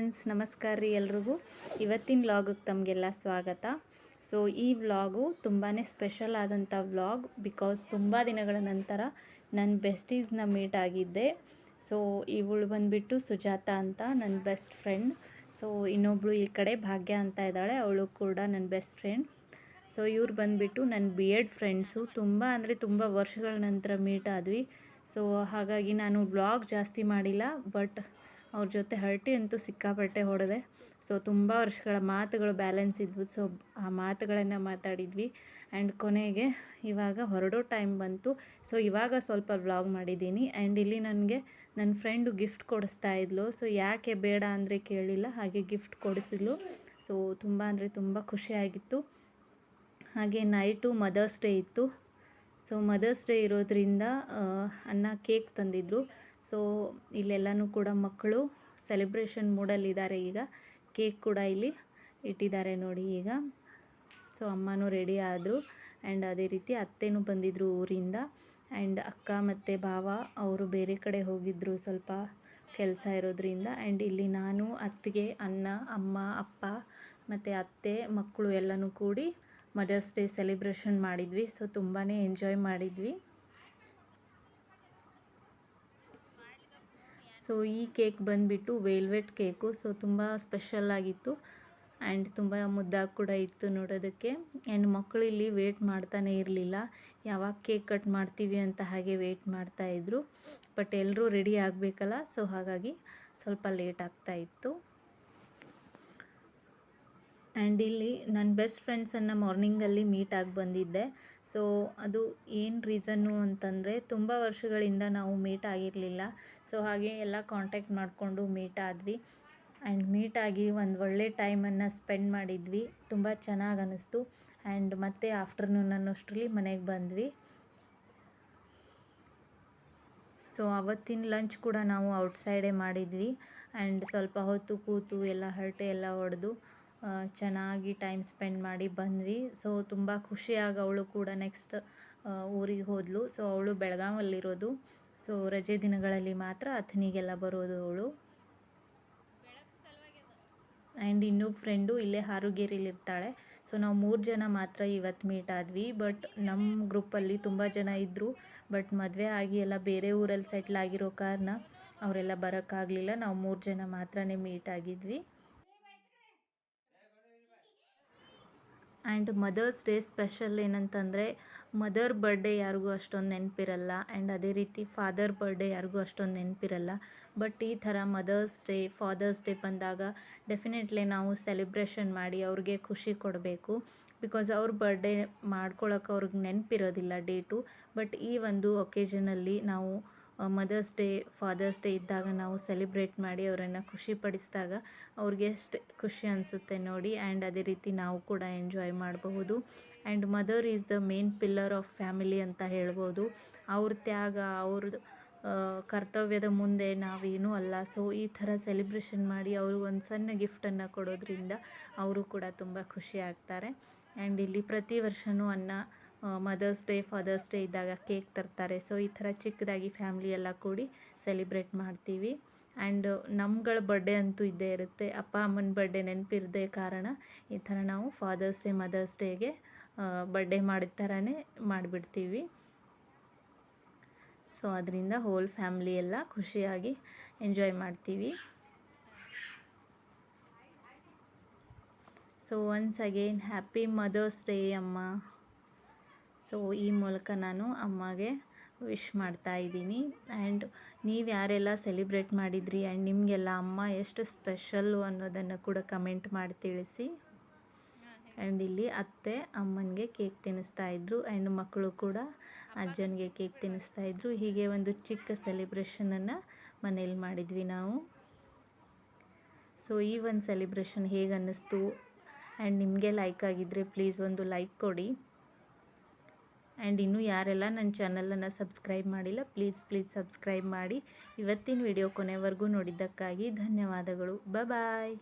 Friends, ನಮಸ್ಕಾರ ರೀ ಎಲ್ರಿಗೂ. ಇವತ್ತಿನ ವ್ಲಾಗಿಗೆ ತಮಗೆಲ್ಲ ಸ್ವಾಗತ. ಸೊ ಈ ವ್ಲಾಗು ತುಂಬಾ ಸ್ಪೆಷಲ್ ಆದಂಥ ವ್ಲಾಗ್ ಬಿಕಾಸ್ ತುಂಬ ದಿನಗಳ ನಂತರ ನನ್ನ ಬೆಸ್ಟೀಸ್ನ ಮೀಟ್ ಆಗಿದ್ದೆ. ಸೊ ಇವಳು ಬಂದುಬಿಟ್ಟು ಸುಜಾತ ಅಂತ ನನ್ನ ಬೆಸ್ಟ್ ಫ್ರೆಂಡ್ ಸೊ ಇನ್ನೊಬ್ಬಳು ಈ ಕಡೆ ಭಾಗ್ಯ ಅಂತ ಇದ್ದಾಳೆ, ಅವಳು ಕೂಡ ನನ್ನ ಬೆಸ್ಟ್ ಫ್ರೆಂಡ್ ಸೊ ಇವ್ರು ಬಂದುಬಿಟ್ಟು ನನ್ನ ಬಿ ಎಡ್ ಫ್ರೆಂಡ್ಸು ತುಂಬ ಅಂದರೆ ತುಂಬ ವರ್ಷಗಳ ನಂತರ ಮೀಟ್ ಆದ್ವಿ. ಸೊ ಹಾಗಾಗಿ ನಾನು ಬ್ಲಾಗ್ ಜಾಸ್ತಿ ಮಾಡಿಲ್ಲ ಬಟ್ ಅವ್ರ ಜೊತೆ ಹರಟಿ ಅಂತೂ ಸಿಕ್ಕಾಪಟ್ಟೆ ಹೊಡೆದೆ. ಸೊ ತುಂಬ ವರ್ಷಗಳ ಮಾತುಗಳು ಬ್ಯಾಲೆನ್ಸ್ ಇದ್ವು. ಸೊ ಆ ಮಾತುಗಳನ್ನು ಮಾತಾಡಿದ್ವಿ. ಆ್ಯಂಡ್ ಕೊನೆಗೆ ಇವಾಗ ಹೊರಡೋ ಟೈಮ್ ಬಂತು. ಸೊ ಇವಾಗ ಸ್ವಲ್ಪ ವ್ಲಾಗ್ ಮಾಡಿದ್ದೀನಿ. ಆ್ಯಂಡ್ ಇಲ್ಲಿ ನನಗೆ ನನ್ನ ಫ್ರೆಂಡು ಗಿಫ್ಟ್ ಕೊಡಿಸ್ತಾ ಇದ್ಲು. ಸೊ ಯಾಕೆ ಬೇಡ ಅಂದರೆ ಕೇಳಿಲ್ಲ. ಹಾಗೆ ಗಿಫ್ಟ್ ಕೊಡಿಸಿದ್ಲು. ಸೊ ತುಂಬ ಅಂದರೆ ತುಂಬ ಖುಷಿಯಾಗಿತ್ತು ಹಾಗೆ ನೈಟು ಮದರ್ಸ್ ಡೇ ಇತ್ತು. ಸೊ ಮದರ್ಸ್ ಡೇ ಇರೋದ್ರಿಂದ ಅನ್ನ ಕೇಕ್ ತಂದಿದ್ರು. ಸೊ ಇಲ್ಲೆಲ್ಲನೂ ಕೂಡ ಮಕ್ಕಳು ಸೆಲೆಬ್ರೇಷನ್ ಮೂಡಲ್ಲಿದ್ದಾರೆ ಈಗ. ಕೇಕ್ ಕೂಡ ಇಲ್ಲಿ ಇಟ್ಟಿದ್ದಾರೆ ನೋಡಿ ಈಗ. ಸೊ ಅಮ್ಮನೂ ರೆಡಿ ಆದರು. ಆ್ಯಂಡ್ ಅದೇ ರೀತಿ ಅತ್ತೆನೂ ಬಂದಿದ್ದರು ಊರಿಂದ. ಆ್ಯಂಡ್ ಅಕ್ಕ ಮತ್ತು ಭಾವ ಅವರು ಬೇರೆ ಕಡೆ ಹೋಗಿದ್ದರು ಸ್ವಲ್ಪ ಕೆಲಸ ಇರೋದ್ರಿಂದ. ಆ್ಯಂಡ್ ಇಲ್ಲಿ ನಾನು, ಅತ್ತಿಗೆ ಅನ್ನ ಅಮ್ಮ, ಅಪ್ಪ ಮತ್ತು ಅತ್ತೆ, ಮಕ್ಕಳು ಎಲ್ಲನೂ ಕೂಡಿ ಮದರ್ಸ್ ಡೇ ಸೆಲೆಬ್ರೇಷನ್ ಮಾಡಿದ್ವಿ. ಸೊ ತುಂಬಾ ಎಂಜಾಯ್ ಮಾಡಿದ್ವಿ. ಸೊ ಈ ಕೇಕ್ ಬಂದುಬಿಟ್ಟು ವೇಲ್ವೆಟ್ ಕೇಕು ಸೊ ತುಂಬ ಸ್ಪೆಷಲ್ ಆಗಿತ್ತು. ಆ್ಯಂಡ್ ತುಂಬ ಮುದ್ದಾಗಿ ಕೂಡ ಇತ್ತು ನೋಡೋದಕ್ಕೆ. ಆ್ಯಂಡ್ ಮಕ್ಕಳು ಇಲ್ಲಿ ವೇಟ್ ಮಾಡ್ತಾನೆ ಇರಲಿಲ್ಲ. ಯಾವಾಗ ಕೇಕ್ ಕಟ್ ಮಾಡ್ತೀವಿ ಅಂತ ಹಾಗೆ ವೇಟ್ ಮಾಡ್ತಾಯಿದ್ರು ಬಟ್ ಎಲ್ಲರೂ ರೆಡಿ ಆಗಬೇಕಲ್ಲ. ಸೊ ಹಾಗಾಗಿ ಸ್ವಲ್ಪ ಲೇಟ್ ಆಗ್ತಾ ಇತ್ತು. ಆ್ಯಂಡ್ ಇಲ್ಲಿ ನನ್ನ ಬೆಸ್ಟ್ ಫ್ರೆಂಡ್ಸನ್ನು ಮಾರ್ನಿಂಗಲ್ಲಿ ಮೀಟ್ ಆಗಿ ಬಂದಿದ್ದೆ. ಸೊ ಅದು ಏನು ರೀಸನ್ನು ಅಂತಂದರೆ ತುಂಬ ವರ್ಷಗಳಿಂದ ನಾವು ಮೀಟ್ ಆಗಿರಲಿಲ್ಲ. ಸೊ ಹಾಗೆ ಎಲ್ಲ ಕಾಂಟ್ಯಾಕ್ಟ್ ಮಾಡಿಕೊಂಡು ಮೀಟ್ ಆದ್ವಿ. ಆ್ಯಂಡ್ ಮೀಟ್ ಆಗಿ ಒಂದು ಒಳ್ಳೆ ಟೈಮನ್ನು ಸ್ಪೆಂಡ್ ಮಾಡಿದ್ವಿ. ತುಂಬ ಚೆನ್ನಾಗಿ ಅನ್ನಿಸ್ತು ಆ್ಯಂಡ್ ಮತ್ತೆ ಆಫ್ಟರ್ನೂನ್ ಅನ್ನೋಷ್ಟರಲ್ಲಿ ಮನೆಗೆ ಬಂದ್ವಿ. ಸೊ ಅವತ್ತಿನ ಲಂಚ್ ಕೂಡ ನಾವು ಔಟ್ಸೈಡೇ ಮಾಡಿದ್ವಿ. ಆ್ಯಂಡ್ ಸ್ವಲ್ಪ ಹೊತ್ತು ಕೂತು ಎಲ್ಲ ಹರಟೆ ಎಲ್ಲ ಹೊಡೆದು ಚೆನ್ನಾಗಿ ಟೈಮ್ ಸ್ಪೆಂಡ್ ಮಾಡಿ ಬಂದ್ವಿ. ಸೊ ತುಂಬ ಖುಷಿಯಾಗಿ ಅವಳು ಕೂಡ ನೆಕ್ಸ್ಟ್ ಊರಿಗೆ ಹೋದಳು ಸೊ ಅವಳು ಬೆಳಗಾವಲ್ಲಿರೋದು. ಸೊ ರಜೆ ದಿನಗಳಲ್ಲಿ ಮಾತ್ರ ಅಥಣಿಗೆಲ್ಲ ಬರೋದು ಅವಳು. ಆ್ಯಂಡ್ ಇನ್ನೊಬ್ಬ ಫ್ರೆಂಡು ಇಲ್ಲೇ ಹಾರುಗೇರಿಲಿರ್ತಾಳೆ ಸೊ ನಾವು ಮೂರು ಜನ ಮಾತ್ರ ಇವತ್ತು ಮೀಟ್ ಆದ್ವಿ. ಬಟ್ ನಮ್ಮ ಗ್ರೂಪಲ್ಲಿ ತುಂಬ ಜನ ಇದ್ದರು ಬಟ್ ಮದುವೆ ಆಗಿ ಎಲ್ಲ ಬೇರೆ ಊರಲ್ಲಿ ಸೆಟ್ಲ್ ಆಗಿರೋ ಕಾರಣ ಅವರೆಲ್ಲ ಬರೋಕ್ಕಾಗಲಿಲ್ಲ ನಾವು ಮೂರು ಜನ ಮಾತ್ರನೇ ಮೀಟ್ ಆಗಿದ್ವಿ. ಆ್ಯಂಡ್ ಮದರ್ಸ್ ಡೇ ಸ್ಪೆಷಲ್ ಏನಂತಂದರೆ ಮದರ್ ಬರ್ಡೇ ಯಾರಿಗೂ ಅಷ್ಟೊಂದು ನೆನಪಿರಲ್ಲ ಆ್ಯಂಡ್ ಅದೇ ರೀತಿ ಫಾದರ್ ಬರ್ಡೇ ಯಾರಿಗೂ ಅಷ್ಟೊಂದು ನೆನಪಿರಲ್ಲ. ಬಟ್ ಈ ಥರ ಮದರ್ಸ್ ಡೇ, ಫಾದರ್ಸ್ ಡೇ ಬಂದಾಗ ಡೆಫಿನೆಟ್ಲಿ ನಾವು ಸೆಲೆಬ್ರೇಷನ್ ಮಾಡಿ ಅವ್ರಿಗೆ ಖುಷಿ ಕೊಡಬೇಕು. ಬಿಕಾಸ್ ಅವ್ರ ಬರ್ಡೇ ಮಾಡ್ಕೊಳಕ್ಕೆ ಅವ್ರಿಗೆ ನೆನಪಿರೋದಿಲ್ಲ ಡೇಟು ಬಟ್ ಈ ಒಂದು ಒಕೇಜನಲ್ಲಿ ನಾವು ಮದರ್ಸ್ ಡೇ ಫಾದರ್ಸ್ ಡೇ ಇದ್ದಾಗ ನಾವು ಸೆಲೆಬ್ರೇಟ್ ಮಾಡಿ ಅವರನ್ನು ಖುಷಿಪಡಿಸಿದಾಗ ಅವ್ರಿಗೆ ಖುಷಿ ಅನಿಸುತ್ತೆ ನೋಡಿ ಆ್ಯಂಡ್ ಅದೇ ರೀತಿ ನಾವು ಕೂಡ ಎಂಜಾಯ್ ಮಾಡಬಹುದು. And mother is the main pillar of family ಅಂತ ಹೇಳ್ಬೋದು. ಅವ್ರ ತ್ಯಾಗ ಅವ್ರದ್ದು ಕರ್ತವ್ಯದ ಮುಂದೆ ನಾವೇನೂ ಅಲ್ಲ. ಸೊ ಈ ಥರ ಸೆಲೆಬ್ರೇಷನ್ ಮಾಡಿ ಅವರು ಒಂದು ಸಣ್ಣ ಗಿಫ್ಟನ್ನು ಕೊಡೋದ್ರಿಂದ ಅವರು ಕೂಡ ತುಂಬ ಖುಷಿ ಆಗ್ತಾರೆ. ಆ್ಯಂಡ್ ಇಲ್ಲಿ ಪ್ರತಿ ವರ್ಷವೂ ಅನ್ನ ಮದರ್ಸ್ ಡೇ ಫಾದರ್ಸ್ ಡೇ ಇದ್ದಾಗ ಕೇಕ್ ತರ್ತಾರೆ. ಸೊ ಈ ಥರ ಚಿಕ್ಕದಾಗಿ ಫ್ಯಾಮ್ಲಿ ಎಲ್ಲ ಕೂಡಿ ಸೆಲೆಬ್ರೇಟ್ ಮಾಡ್ತೀವಿ. ಆ್ಯಂಡ್ ನಮ್ಗಳ ಬರ್ಡೇ ಅಂತೂ ಇದ್ದೇ ಇರುತ್ತೆ. ಅಪ್ಪ, ಅಮ್ಮನ ಬರ್ಡೇ ನೆನಪಿರದೇ ಕಾರಣ ಈ ಥರ ನಾವು ಫಾದರ್ಸ್ ಡೇ ಮದರ್ಸ್ ಡೇಗೆ ಬರ್ಡೇ ಮಾಡಿದ ಥರನೇ ಮಾಡಿಬಿಡ್ತೀವಿ. ಸೊ ಅದರಿಂದ ಹೋಲ್ ಫ್ಯಾಮ್ಲಿ ಎಲ್ಲ ಖುಷಿಯಾಗಿ ಎಂಜಾಯ್ ಮಾಡ್ತೀವಿ. So once again happy Mother's Day ಅಮ್ಮ. ಸೊ ಈ ಮೂಲಕ ನಾನು ಅಮ್ಮಗೆ ವಿಶ್ ಮಾಡ್ತಾ ಇದ್ದೀನಿ. ಆ್ಯಂಡ್ ನೀವು ಯಾರೆಲ್ಲ ಸೆಲೆಬ್ರೇಟ್ ಮಾಡಿದ್ರಿ ಆ್ಯಂಡ್ ನಿಮಗೆಲ್ಲ ಅಮ್ಮ ಎಷ್ಟು ಸ್ಪೆಷಲ್ಲು ಅನ್ನೋದನ್ನು ಕೂಡ ಕಮೆಂಟ್ ಮಾಡಿ ತಿಳಿಸಿ. ಆ್ಯಂಡ್ ಇಲ್ಲಿ ಅತ್ತೆ ಅಮ್ಮನಿಗೆ ಕೇಕ್ ತಿನ್ನಿಸ್ತಾ ಇದ್ರು ಆ್ಯಂಡ್ ಮಕ್ಕಳು ಕೂಡ ಅಜ್ಜನಿಗೆ ಕೇಕ್ ತಿನ್ನಿಸ್ತಾ ಇದ್ರು. ಹೀಗೆ ಒಂದು ಚಿಕ್ಕ ಸೆಲೆಬ್ರೇಷನನ್ನು ಮನೇಲಿ ಮಾಡಿದ್ವಿ ನಾವು. ಸೊ ಈ ಒಂದು ಸೆಲೆಬ್ರೇಷನ್ ಹೇಗೆ ಅನ್ನಿಸ್ತು ಆ್ಯಂಡ್ ನಿಮಗೆ ಲೈಕ್ ಆಗಿದ್ದರೆ ಪ್ಲೀಸ್ ಒಂದು ಲೈಕ್ ಕೊಡಿ. ಆ್ಯಂಡ್ ಇನ್ನೂ ಯಾರೆಲ್ಲ ನನ್ನ ಚಾನಲನ್ನು ಸಬ್ಸ್ಕ್ರೈಬ್ ಮಾಡಿಲ್ಲ, ಪ್ಲೀಸ್ ಪ್ಲೀಸ್ ಸಬ್ಸ್ಕ್ರೈಬ್ ಮಾಡಿ. ಇವತ್ತಿನ ವಿಡಿಯೋ ಕೊನೆವರೆಗೂ ನೋಡಿದ್ದಕ್ಕಾಗಿ ಧನ್ಯವಾದಗಳು. ಬಾಯ್